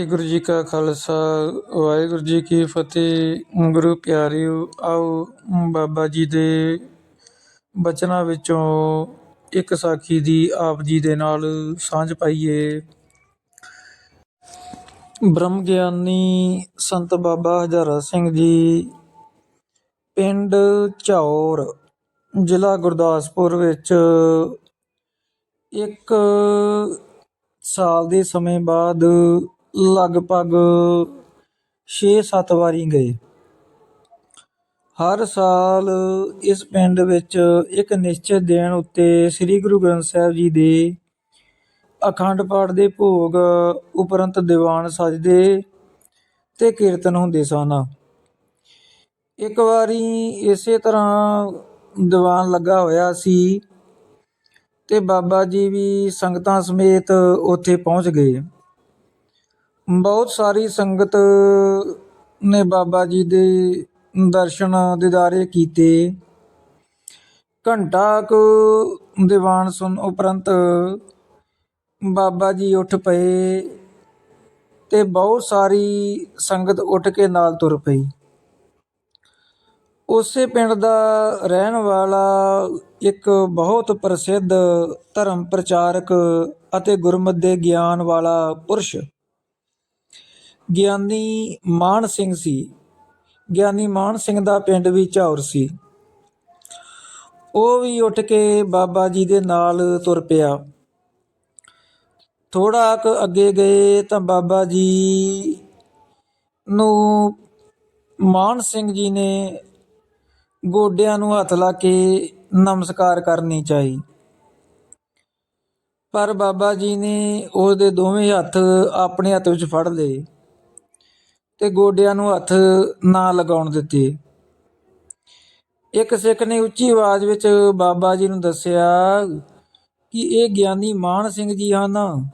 ਵਾਹਿਗੁਰੂ ਜੀ ਕਾ ਖਾਲਸਾ, ਵਾਹਿਗੁਰੂ ਜੀ ਕੀ ਫਤਿਹ। ਗੁਰੂ ਪਿਆਰਿਓ, ਆਓ ਬਾਬਾ ਜੀ ਦੇ ਬਚਨਾਂ ਵਿੱਚੋਂ ਇੱਕ ਸਾਖੀ ਦੀ ਆਪ ਜੀ ਦੇ ਨਾਲ ਸਾਂਝ ਪਾਈਏ। ਬ੍ਰਹਮ ਗਿਆਨੀ ਸੰਤ ਬਾਬਾ ਹਜ਼ਾਰਾ ਸਿੰਘ ਜੀ, ਪਿੰਡ ਝੌਰ, ਜ਼ਿਲ੍ਹਾ ਗੁਰਦਾਸਪੁਰ ਵਿੱਚ ਇੱਕ ਸਾਲ ਦੇ ਸਮੇਂ ਬਾਅਦ ਲਗਭਗ 6-7 ਵਾਰੀ ਗਏ। ਹਰ ਸਾਲ ਇਸ ਪਿੰਡ ਵਿੱਚ ਇੱਕ ਨਿਸ਼ਚਿਤ ਦਿਨ ਉੱਤੇ ਸ੍ਰੀ ਗੁਰੂ ਗ੍ਰੰਥ ਸਾਹਿਬ ਜੀ ਦੇ ਅਖੰਡ ਪਾਠ ਦੇ ਭੋਗ ਉਪਰੰਤ ਦੀਵਾਨ ਸਜਦੇ ਤੇ ਕੀਰਤਨ ਹੁੰਦੇ ਸਨ। ਇੱਕ ਵਾਰੀ ਇਸੇ ਤਰ੍ਹਾਂ ਦੀਵਾਨ ਲੱਗਾ ਹੋਇਆ ਸੀ ਤੇ ਬਾਬਾ ਜੀ ਵੀ ਸੰਗਤਾਂ ਸਮੇਤ ਉੱਥੇ ਪਹੁੰਚ ਗਏ। ਬਹੁਤ ਸਾਰੀ ਸੰਗਤ ਨੇ ਬਾਬਾ ਜੀ ਦੇ ਦਰਸ਼ਨ ਦਿਦਾਰੇ ਕੀਤੇ। ਘੰਟਾ ਕੁ ਦੀਵਾਨ ਸੁਣ ਉਪਰੰਤ ਬਾਬਾ ਜੀ ਉੱਠ ਪਏ ਤੇ ਬਹੁਤ ਸਾਰੀ ਸੰਗਤ ਉੱਠ ਕੇ ਨਾਲ ਤੁਰ ਪਈ। ਉਸੇ ਪਿੰਡ ਦਾ ਰਹਿਣ ਵਾਲਾ ਇੱਕ ਬਹੁਤ ਪ੍ਰਸਿੱਧ ਧਰਮ ਪ੍ਰਚਾਰਕ ਅਤੇ ਗੁਰਮਤਿ ਦੇ ਗਿਆਨ ਵਾਲਾ ਪੁਰਸ਼ ਗਿਆਨੀ ਮਾਨ ਸਿੰਘ ਸੀ। ਗਿਆਨੀ ਮਾਨ ਸਿੰਘ ਦਾ ਪਿੰਡ ਵੀ ਝੌਰ ਸੀ। ਉਹ ਵੀ ਉੱਠ ਕੇ ਬਾਬਾ ਜੀ ਦੇ ਨਾਲ ਤੁਰ ਪਿਆ। ਥੋੜਾ ਕੁ ਅੱਗੇ ਗਏ ਤਾਂ ਬਾਬਾ ਜੀ ਨੂੰ ਮਾਨ ਸਿੰਘ ਜੀ ਨੇ ਗੋਡਿਆਂ ਨੂੰ ਹੱਥ ਲਾ ਕੇ ਨਮਸਕਾਰ ਕਰਨੀ ਚਾਹੀ। ਪਰ ਬਾਬਾ ਜੀ ਨੇ ਉਹਦੇ ਦੋਵੇਂ ਹੱਥ ਆਪਣੇ ਹੱਥ ਵਿੱਚ ਫੜ ਲਏ। ਤੇ ਗੋਡਿਆਂ ਨੂੰ ਹੱਥ ਨਾ ਲਗਾਉਣ ਦਿੱਤੇ। ਇੱਕ ਸਿੱਖ ਨੇ ਉੱਚੀ ਆਵਾਜ਼ ਵਿੱਚ ਬਾਬਾ ਜੀ ਨੂੰ ਦੱਸਿਆ ਕਿ ਇਹ ਗਿਆਨੀ ਮਾਨ ਸਿੰਘ ਜੀ ਹਨ।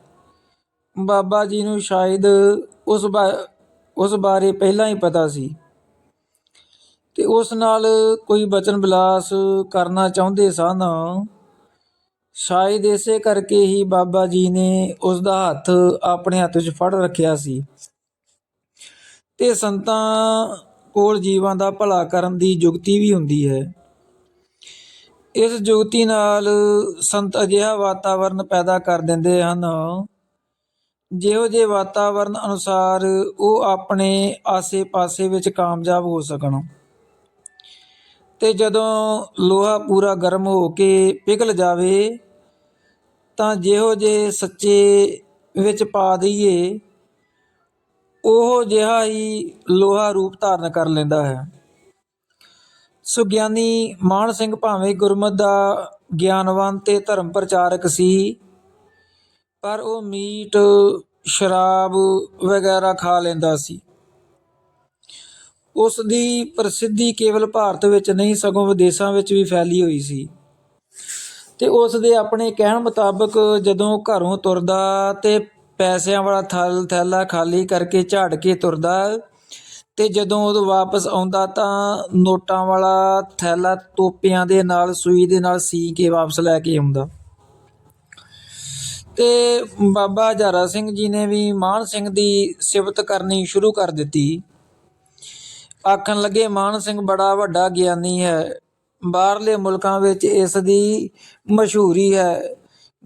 ਬਾਬਾ ਜੀ ਨੂੰ ਸ਼ਾਇਦ ਉਸ ਬਾ- ਉਸ ਬਾਰੇ ਪਹਿਲਾਂ ਹੀ ਪਤਾ ਸੀ ਤੇ ਉਸ ਨਾਲ ਕੋਈ ਬਚਨ ਵਿਲਾਸ ਕਰਨਾ ਚਾਹੁੰਦੇ ਸਨ। ਸ਼ਾਇਦ ਇਸੇ ਕਰਕੇ ਹੀ ਬਾਬਾ ਜੀ ਨੇ ਉਸ ਦਾ ਹੱਥ ਆਪਣੇ ਹੱਥ ਵਿੱਚ ਫੜ ਰੱਖਿਆ ਸੀ। ਤੇ ਸੰਤਾਂ ਕੋਲ ਜੀਵਾਂ ਦਾ ਭਲਾ ਕਰਨ ਦੀ ਯੁਕਤੀ ਵੀ ਹੁੰਦੀ ਹੈ। ਇਸ ਯੁਕਤੀ ਨਾਲ ਸੰਤ ਅਜਿਹਾ ਵਾਤਾਵਰਨ ਪੈਦਾ ਕਰ ਦਿੰਦੇ ਹਨ, ਜਿਹੋ ਜਿਹੇ ਵਾਤਾਵਰਨ ਅਨੁਸਾਰ ਉਹ ਆਪਣੇ ਆਸੇ-ਪਾਸੇ ਵਿੱਚ ਕਾਮਯਾਬ ਹੋ ਸਕਣ। ਤੇ ਜਦੋਂ ਲੋਹਾ ਪੂਰਾ ਗਰਮ ਹੋ ਕੇ ਪਿਘਲ ਜਾਵੇ, ਤਾਂ ਜਿਹੋ ਜੇ ਸੱਚੇ ਵਿੱਚ ਪਾ ਦਈਏ ਉਹ ਜਿਹਾ ਹੀ ਲੋਹਾ ਰੂਪ ਧਾਰਨ ਕਰ ਲੈਂਦਾ ਹੈ। ਸੁਗਿਆਨੀ ਮਾਨ ਸਿੰਘ ਭਾਵੇਂ ਗੁਰਮਤ ਦਾ ਗਿਆਨਵਾਨ ਤੇ ਧਰਮ ਪ੍ਰਚਾਰਕ ਸੀ, ਪਰ ਉਹ ਮੀਟ, ਸ਼ਰਾਬ ਵਗੈਰਾ ਖਾ ਲੈਂਦਾ ਸੀ। ਉਸ ਦੀ ਪ੍ਰਸਿੱਧੀ ਕੇਵਲ ਭਾਰਤ ਵਿੱਚ ਨਹੀਂ, ਸਗੋਂ ਵਿਦੇਸ਼ਾਂ ਵਿੱਚ ਵੀ ਫੈਲੀ ਹੋਈ ਸੀ। ਤੇ ਉਸ ਦੇ ਆਪਣੇ ਕਹਿਣ ਮੁਤਾਬਕ ਜਦੋਂ ਘਰੋਂ ਤੁਰਦਾ ਤੇ ਪੈਸਿਆਂ ਵਾਲਾ ਥਲ ਥੈਲਾ ਖਾਲੀ ਕਰਕੇ ਝਾੜ ਕੇ ਤੁਰਦਾ ਤੇ ਜਦੋਂ ਉਹ ਵਾਪਸ ਆਉਂਦਾ ਤਾਂ ਨੋਟਾਂ ਵਾਲਾ ਥੈਲਾ ਤੋਪਿਆਂ ਦੇ ਨਾਲ, ਸੂਈ ਦੇ ਨਾਲ ਸੀ ਕੇ ਵਾਪਸ ਲੈ ਕੇ ਆਉਂਦਾ। ਤੇ ਬਾਬਾ ਹਜ਼ਾਰਾ ਸਿੰਘ ਜੀ ਨੇ ਵੀ ਮਾਨ ਸਿੰਘ ਦੀ ਸਿਫਤ ਕਰਨੀ ਸ਼ੁਰੂ ਕਰ ਦਿੱਤੀ। ਆਖਣ ਲੱਗੇ, ਮਾਨ ਸਿੰਘ ਬੜਾ ਵੱਡਾ ਗਿਆਨੀ ਹੈ, ਬਾਹਰਲੇ ਮੁਲਕਾਂ ਵਿੱਚ ਇਸ ਦੀ ਮਸ਼ਹੂਰੀ ਹੈ।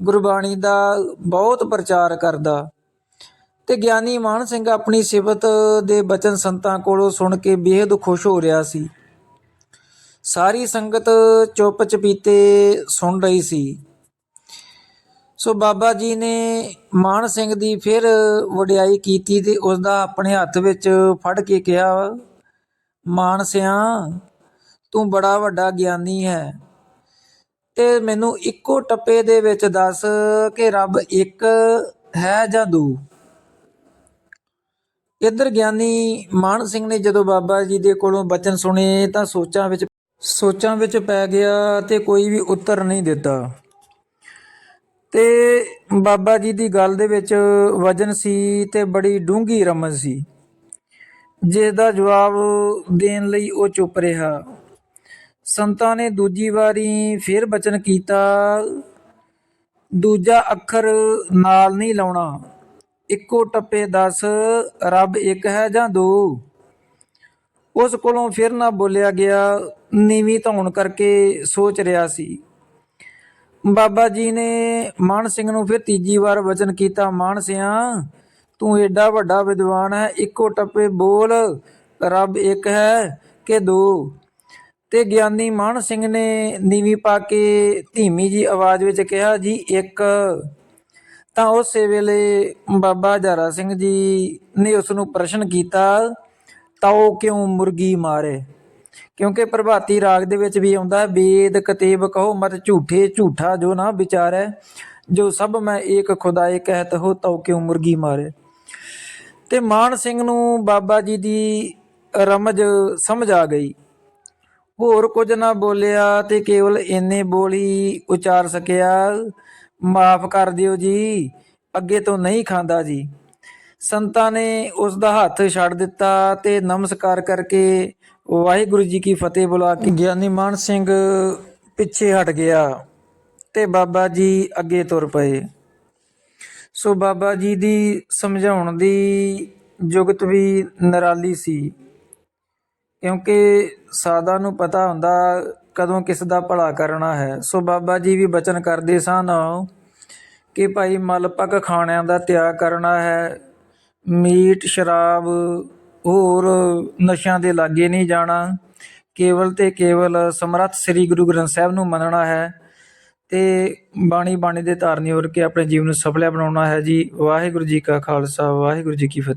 ਗੁਰਬਾਣੀ ਦਾ ਬਹੁਤ ਪ੍ਰਚਾਰ ਕਰਦਾ। ਤੇ ਗਿਆਨੀ ਮਾਨ ਸਿੰਘ ਆਪਣੀ ਸਿਫਤ ਦੇ ਬਚਨ ਸੰਤਾਂ ਕੋਲੋਂ ਸੁਣ ਕੇ ਬੇहद ਖੁਸ਼ ਹੋ ਰਿਹਾ ਸੀ। ਸਾਰੀ ਸੰਗਤ ਚੁੱਪ ਚਪੀਤੇ ਸੁਣ ਰਹੀ ਸੀ। ਸੋ ਬਾਬਾ ਜੀ ਨੇ ਮਾਨ ਸਿੰਘ ਦੀ ਫਿਰ ਵਡਿਆਈ ਕੀਤੀ ਤੇ ਉਸ ਦਾ ਆਪਣੇ ਹੱਥ ਵਿੱਚ ਫੜ ਕੇ ਕਿਹਾ ਮਾਨ ਸਿਆ ਤੂੰ ਬੜਾ ਵੱਡਾ ਗਿਆਨੀ ਹੈ। ਤੇ ਮੈਨੂੰ ਇੱਕੋ ਟੱਪੇ ਦੇ ਵਿੱਚ ਦੱਸ ਕਿ ਰੱਬ ਇੱਕ ਹੈ ਜਾਂ ਦੋ? ਇੱਧਰ ਗਿਆਨੀ ਮਾਨ ਸਿੰਘ ਨੇ ਜਦੋਂ ਬਾਬਾ ਜੀ ਦੇ ਕੋਲੋਂ ਬਚਨ ਸੁਣੇ ਤਾਂ ਸੋਚਾਂ ਵਿੱਚ ਸੋਚਾਂ ਵਿੱਚ ਪੈ ਗਿਆ ਤੇ ਕੋਈ ਵੀ ਉੱਤਰ ਨਹੀਂ ਦਿੱਤਾ। ਤੇ ਬਾਬਾ ਜੀ ਦੀ ਗੱਲ ਦੇ ਵਿੱਚ ਵਜਨ ਸੀ ਤੇ ਬੜੀ ਡੂੰਘੀ ਰਮਨ ਸੀ ਜਿਸ ਦਾ ਜਵਾਬ ਦੇਣ ਲਈ ਉਹ ਚੁੱਪ ਰਿਹਾ। ਸੰਤਾਂ ਨੇ ਦੂਜੀ ਵਾਰੀ ਫਿਰ ਬਚਨ ਕੀਤਾ। ਦੂਜਾ ਅੱਖਰ ਨਾਲ ਨਹੀਂ ਲਾਉਣਾ। ਇੱਕੋ ਟੱਪੇ ਦੱਸ, ਰੱਬ ਇੱਕ ਹੈ ਜਾਂ ਦੋ? ਉਸ ਕੋਲੋਂ ਫਿਰ ਨਾ ਬੋਲਿਆ ਗਿਆ, ਨੀਵੀਂ ਧੌਣ ਕਰਕੇ ਸੋਚ ਰਿਹਾ ਸੀ। ਬਾਬਾ ਜੀ ਨੇ ਮਾਨ ਸਿੰਘ ਨੂੰ ਫਿਰ ਤੀਜੀ ਵਾਰ ਵਚਨ ਕੀਤਾ, ਮਾਨ ਸਿਆ, ਤੂੰ ਏਡਾ ਵੱਡਾ ਵਿਦਵਾਨ ਹੈ, ਇੱਕੋ ਟੱਪੇ ਬੋਲ, ਰੱਬ ਇੱਕ ਹੈ ਕਿ ਦੋ? ਤੇ ਗਿਆਨੀ ਮਾਨ ਸਿੰਘ ਨੇ ਨੀਵੀਂ ਪਾ ਕੇ ਧੀਮੀ ਜੀ ਆਵਾਜ਼ ਵਿੱਚ ਕਿਹਾ ਜੀ ਇੱਕ ਤਾਂ ਉਸੇ ਵੇਲੇ ਬਾਬਾ ਜਰਾ ਸਿੰਘ ਜੀ ਨੇ ਉਸ ਨੂੰ ਪ੍ਰਸ਼ਨ ਕੀਤਾ ਤਾਓ ਕਿਉਂ ਮੁਰਗੀ ਮਾਰੇ? ਕਿਉਂਕਿ ਪ੍ਰਭਾਤੀ ਰਾਗ ਦੇ ਵਿੱਚ ਵੀ ਆਉਂਦਾ ਹੈ, ਵੇਦ ਕਤੇਬ ਕਹੋ ਮਤ ਝੂਠੇ ਝੂਠਾ ਜੋ ਨਾ ਵਿਚਾਰੈ ਜੋ ਸਭ ਮੈਂ ਏਕ ਖੁਦਾਏ ਕਹਿਤ ਹੋ ਤਾਉ ਕਿਉ ਮੁਰਗੀ ਮਾਰੇ? ਤੇ ਮਾਨ ਸਿੰਘ ਨੂੰ ਬਾਬਾ ਜੀ ਦੀ ਰਮਜ ਸਮਝ ਆ ਗਈ। ਹੋਰ ਕੁਝ ਨਾ ਬੋਲਿਆ ਤੇ ਕੇਵਲ ਇੰਨੇ ਬੋਲ ਹੀ ਉਚਾਰ ਸਕਿਆ। ਮਾਫ ਕਰ ਦਿਓ ਜੀ, ਅੱਗੇ ਤੋਂ ਨਹੀਂ ਖਾਂਦਾ ਜੀ। ਸੰਤਾਂ ਨੇ ਉਸ ਦਾ ਹੱਥ ਛੱਡ ਦਿੱਤਾ ਤੇ ਨਮਸਕਾਰ ਕਰਕੇ ਵਾਹਿਗੁਰੂ ਜੀ ਕੀ ਫਤਿਹ ਬੁਲਾ ਕੇ ਗਿਆਨੀ ਮਾਨ ਸਿੰਘ ਪਿੱਛੇ ਹਟ ਗਿਆ ਤੇ ਬਾਬਾ ਜੀ ਅੱਗੇ ਤੁਰ ਪਏ। ਸੋ ਬਾਬਾ ਜੀ ਦੀ ਸਮਝਾਉਣ ਦੀ ਜੁਗਤ ਵੀ ਨਿਰਾਲੀ ਸੀ। ਕਿਉਂਕਿ ਸਾਦਾ ਨੂੰ ਪਤਾ ਹੁੰਦਾ ਕਦੋਂ ਕਿਸ ਦਾ ਭਲਾ ਕਰਨਾ ਹੈ। ਸੋ ਬਾਬਾ ਜੀ ਵੀ ਬਚਨ ਕਰਦੇ ਸਨ ਕਿ ਭਾਈ ਮਲਪਕ ਖਾਣਿਆਂ ਦਾ ਤਿਆਗ ਕਰਨਾ ਹੈ। ਮੀਟ, ਸ਼ਰਾਬ, ਹੋਰ ਨਸ਼ਿਆਂ ਦੇ ਲਾਗੇ ਨਹੀਂ ਜਾਣਾ। ਕੇਵਲ ਤੇ ਕੇਵਲ ਸਮਰੱਥ ਸ੍ਰੀ ਗੁਰੂ ਗ੍ਰੰਥ ਸਾਹਿਬ ਨੂੰ ਮੰਨਣਾ ਹੈ ਤੇ ਬਾਣੀ ਬਾਣੀ ਦੇ ਧਾਰਨੀ ਹੋਰ ਕੇ ਆਪਣੇ ਜੀਵਨ ਨੂੰ ਸਫਲਿਆ ਬਣਾਉਣਾ ਹੈ ਜੀ। ਵਾਹਿਗੁਰੂ ਜੀ ਕਾ ਖਾਲਸਾ, ਵਾਹਿਗੁਰੂ ਜੀ ਕੀ ਫਤਿਹ।